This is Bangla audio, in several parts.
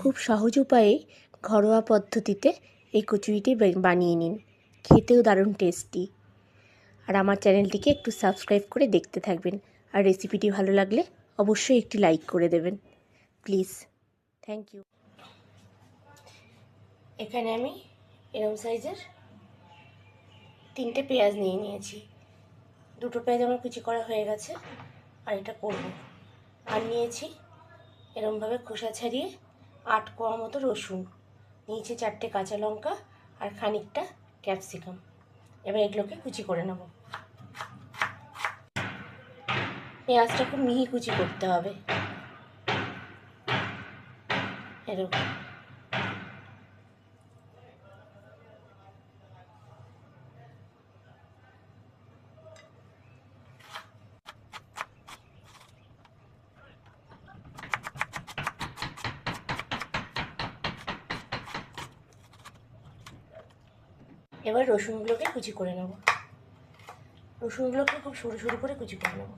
খুব সহজ উপায়ে ঘরোয়া পদ্ধতিতে এই কচুরিটি বানিয়ে নিন। খেতেও দারুণ টেস্টি আর আমার চ্যানেলটিকে একটু সাবস্ক্রাইব করে দেখতে থাকবেন। আর রেসিপিটি ভালো লাগলে অবশ্যই একটি লাইক করে দেবেন। প্লিজ থ্যাংক ইউ এখানে আমি এরম সাইজের তিনটে পেঁয়াজ নিয়ে নিয়েছি। দুটো পেঁয়াজ আমার কুচি করা হয়ে গেছে, আর এটা করব। আর নিয়েছি এরমভাবে খোসা ছাড়িয়ে আট কোয়া মতো রসুন, নিচে চারটে কাঁচা লঙ্কা আর খানিকটা ক্যাপসিকাম। এবার এগুলোকে কুচি করে নেব। পেঁয়াজটা খুব মিহি কুচি করতে হবে। এরকম। এবার রসুনগুলোকে কুচি করে নেব। রসুনগুলোকে খুব সরু সরু করে কুচি করে নেব।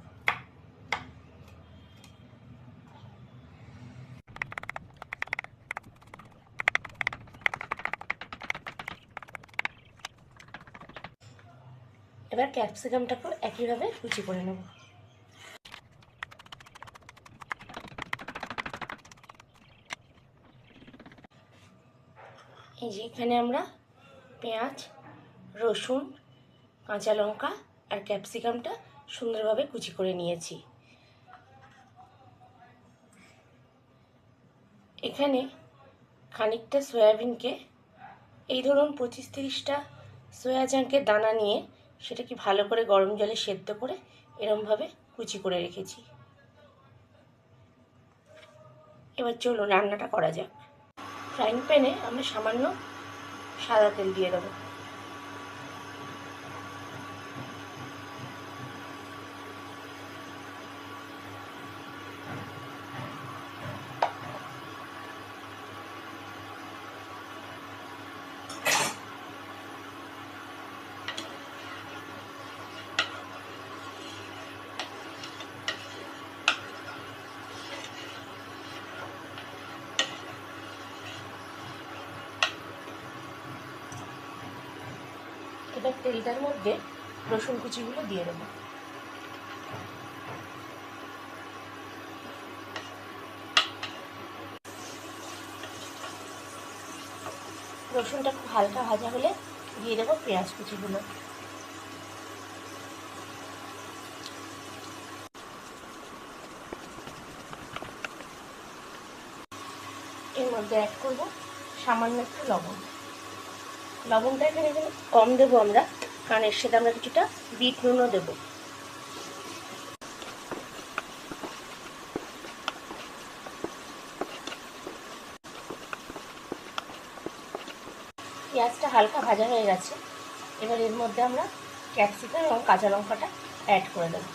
এবার ক্যাপসিকামটাকেও একইভাবে কুচি করে নেব। এই যে এখানে আমরা পেঁয়াজ, রসুন, কাঁচা লঙ্কা আর ক্যাপসিকামটা সুন্দরভাবে কুচি করে নিয়েছি। এখানে খানিকটা সয়াবিনকে, এই ধরুন পঁচিশ তিরিশটা সয়া চাঙ্কের দানা নিয়ে সেটাকে ভালো করে গরম জলে সেদ্ধ করে এরমভাবে কুচি করে রেখেছি। এবার চলুন রান্নাটা করা যাক। ফ্রাইং প্যানে আমরা সামান্য সাদা তেল দিয়ে এবার তেলটার মধ্যে রসুন কুচিগুলো দিয়ে দেবো। রসুনটা খুব হালকা ভাজা হলে দিয়ে দেবো পেঁয়াজ কুচিগুলো। এর মধ্যে অ্যাড করব সামান্য একটু লবণ। লবণটা এখানে কম দেবো আমরা, কারণ এর সাথে আমরা কিছুটা বিট নুনও দেবো। পেঁয়াজটা হালকা ভাজা হয়ে গেছে। এবার এর মধ্যে আমরা ক্যাপসিকাম এবং কাঁচা লঙ্কাটা অ্যাড করে দেবো।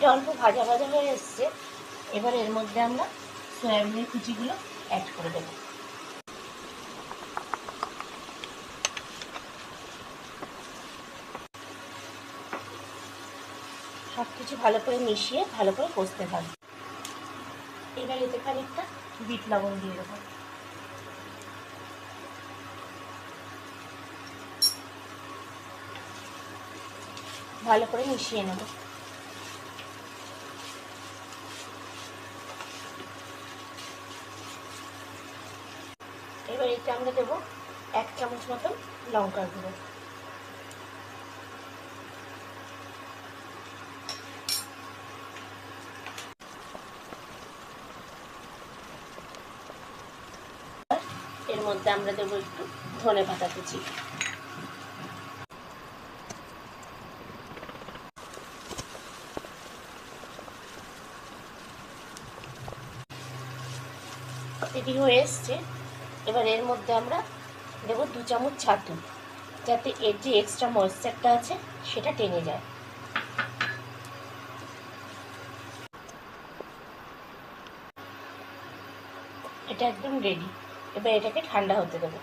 এটা অল্প ভাজা ভাজা হয়ে এসছে। এবার এর মধ্যে আমরা সয়াবিনের কুচিগুলো অ্যাড করে দেবো। সব কিছু ভালো করে মিশিয়ে, ভালো করে কষতে হবে। এবার এতে খানিকটা বিট লবণ দিয়ে দেবো। ভালো করে মিশিয়ে নেব। আমরা দেবো এক চামচ মতন লঙ্কার গুঁড়ো। এর মধ্যে আমরা দেবো একটু ধনে পাতা কুচি। রেডি হয়ে এসছে। এবার এর মধ্যে আমরা দেবো দু চামচ ছাতু, যাতে এর যে এক্সট্রা ময়েশ্চারটা আছে সেটা টেনে যায়। এটা একদম রেডি এবার এটাকে ঠান্ডা হতে দেবো।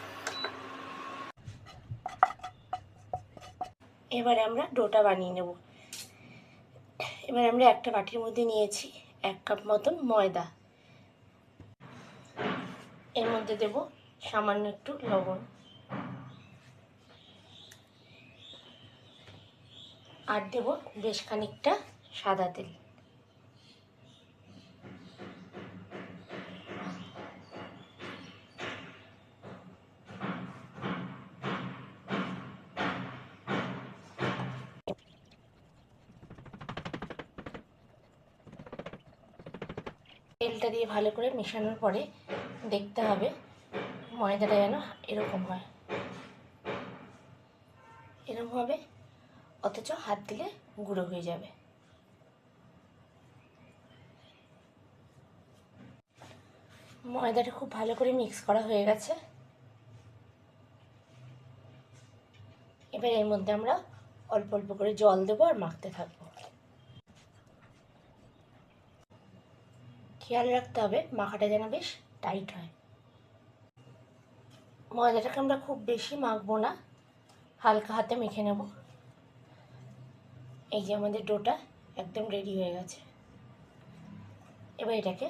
এবারে আমরা ডোটা বানিয়ে নেব। এবার আমরা একটা বাটির মধ্যে নিয়েছি এক কাপ মতন ময়দা। এর মধ্যে দেব সামান্য একটু লবণ। আর দেব বেশ খানিকটা সাদা তেল। তেলটা দিয়ে ভালো করে মেশানোর পরে দেখতে হবে ময়দাটা যেন এরকম হয়। এরকম হবে, অথচ হাত দিলে গুঁড়ো হয়ে যাবে। ময়দাটা খুব ভালো করে মিক্স করা হয়ে গেছে। এবার এর মধ্যে আমরা অল্প অল্প করে জল দেবো আর মাখতে থাকব। খেয়াল রাখতে হবে, মাখাটা যেন বেশ টাইট হয়। ময়দাটাকে আমরা খুব বেশি মাখবো না। হালকা হাতে মেখে নেব। এই যে আমাদের ডোটা একদম রেডি হয়ে গেছে। এবার এটাকে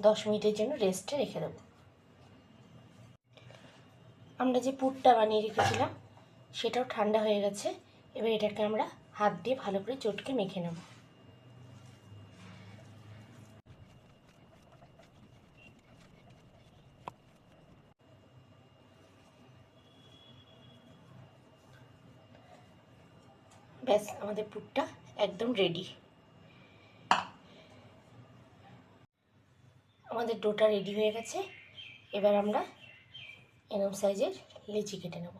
দশ মিনিটের জন্য রেস্টে রেখে দেবো। আমরা যে পুরটা বানিয়ে রেখেছিলাম, সেটাও ঠান্ডা হয়ে গেছে। এবার এটাকে আমরা হাত দিয়ে ভালো করে চটকে মেখে নেব। ব্যাস, আমাদের পুরটা একদম রেডি আমাদের ডোটা রেডি হয়ে গেছে। এবার আমরা এরম সাইজের লিচি কেটে নেব।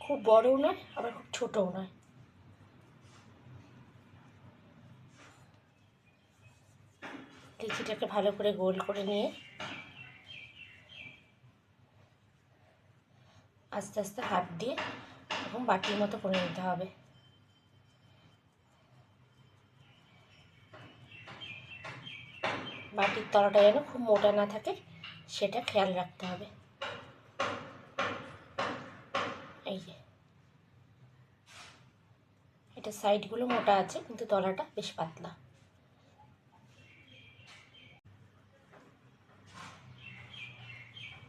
খুব বড়ও নয়, আবার খুব ছোটও নয়। লিচিটাকে ভালো করে গোল করে নিয়ে আস্তে আস্তে হাত দিয়ে এবং বাটির মতো করে নিতে হবে। বাটির তলাটা যেন খুব মোটা না থাকে, সেটা খেয়াল রাখতে হবে। এই যে। এটা সাইডগুলো মোটা আছে, কিন্তু তলাটা বেশ পাতলা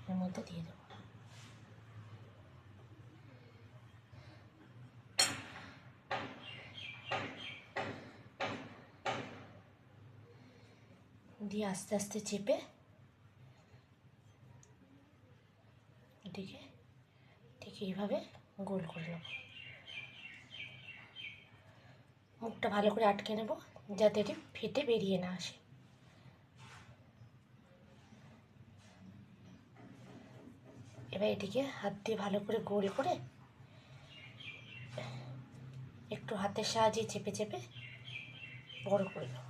এর মধ্যে দিয়ে দেবো। দিয়ে আস্তে আস্তে চেপে এটিকে ঠিক এইভাবে গোল করে নেব। মুখটা ভালো করে আটকে নেব, যাতে এটি ফেটে বেরিয়ে না আসে। এবার এটিকে হাত দিয়ে ভালো করে গোল করে একটু হাতের সাহায্যে চেপে চেপে বড় করে নেব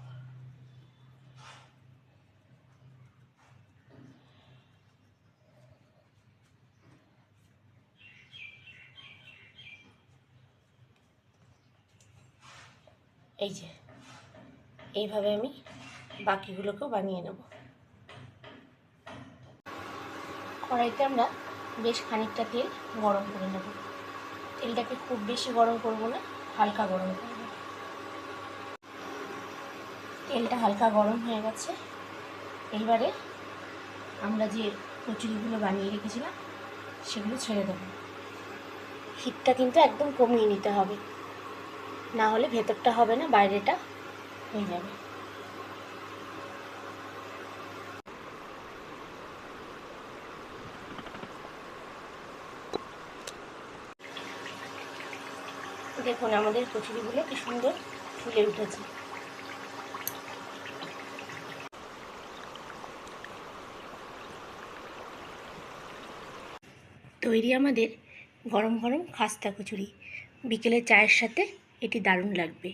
এই যে, এইভাবে আমি বাকিগুলোকেও বানিয়ে নেব। কড়াইতে আমরা বেশ খানিকটা তেল গরম করে নেব। তেলটাকে খুব বেশি গরম করব না, হালকা গরম করব তেলটা হালকা গরম হয়ে গেছে। এইবারে আমরা যে কচুরিগুলো বানিয়ে রেখেছিলাম, সেগুলো ছেড়ে দেবো। হিটটা কিন্তু একদম কমিয়ে নিতে হবে। না হলে ভেতরটা হবে না, বাইরেটা হয়ে যাবে। দেখুন, আমাদের কচুরিগুলো কি সুন্দর ফুলে উঠেছে। তৈরি আমাদের গরম গরম খাস্তা কচুরি। বিকেলে চায়ের সাথে এটি দারুণ লাগবে।